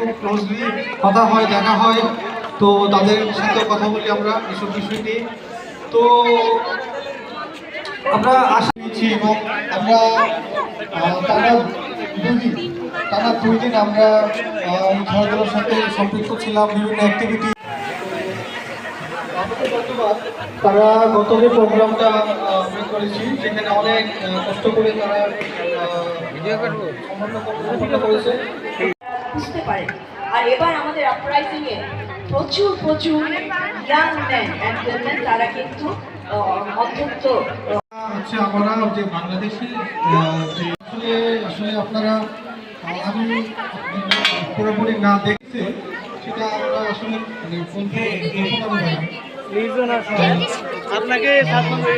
খুব ক্লোজলি কথা হয় দেখা হয়। তো তাদের সাথে কথা বলি আমরা এসব বিষয় নিয়ে। তো আমরা আশা এবং আমরা টানা দুদিন টানা দুই দিন আমরা খেলাধুলার সাথে সম্পৃক্ত ছিলাম বিভিন্ন অ্যাক্টিভিটি তারা গত যে প্রোগ্রামটা করেছি সেখানে অনেক কষ্ট করে তারা করেছে। পারে আর এবার আমাদের আপরাইজিং এ প্রচুর প্রচুর ইয়াং ম্যান অ্যান্ড উইমেন তারা কিন্তু অত্যন্ত হচ্ছে আমরা যে বাংলাদেশি যে আসলে আসলে আপনারা আমি পুরোপুরি না দেখছে সেটা আমরা আসলে মানে বলতে বলতে পারব না। আপনাকে হয়ে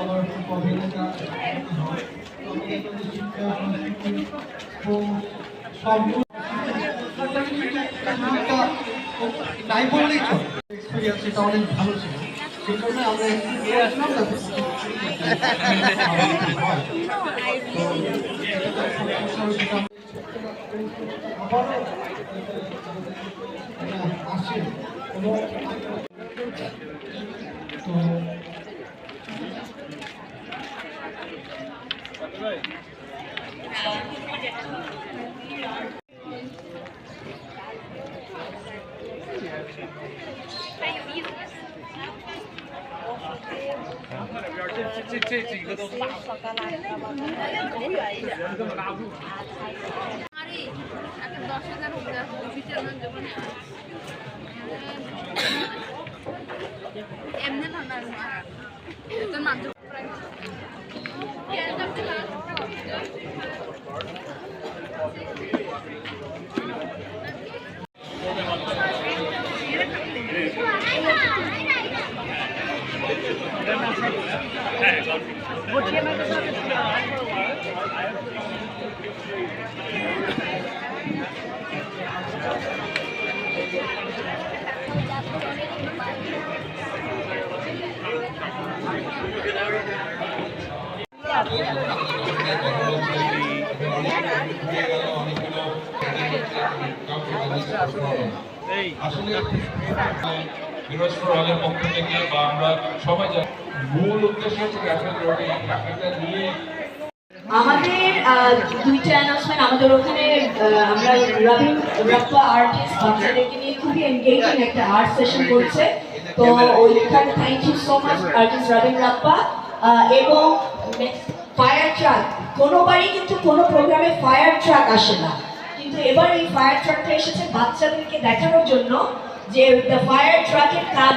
আমার নাই বললেই চলে এক্সপিরিয়েন্স অনেক ভালো সেই জন্য আমরা একটু গিয়েছিলাম যাতে তো এটা তো সমস্যা হয়েছে, সেটা আবারও আসে কোনো তো আরে একটা দশ হাজার হোক না অফিসের আসলে ফিরোজ ফরহাদের পক্ষ থেকে বা আমরা সবাই জানি মূল উদ্দেশ্য হচ্ছে ক্যাফে রোডে এই নিয়ে আমাদের আহ, দুইটা অ্যানাউন্সমেন্ট আমাদের ওখানে আমরা রবীন রাপ্পা আর্টিস্ট বাচ্চাদেরকে নিয়ে খুবই এনগেজিং একটা আর্ট সেশন করছে। তো ওইখানে thank you so much artist Rabin Rappa এবং ফায়ার ট্রাক কোনোবারই কিন্তু কোনো প্রোগ্রামে ফায়ার ট্রাক আসে না। কিন্তু এবার এই ফায়ার ট্রাকটা এসেছে বাচ্চাদেরকে দেখানোর জন্য। যে ফায়ার ট্রাকের কাজ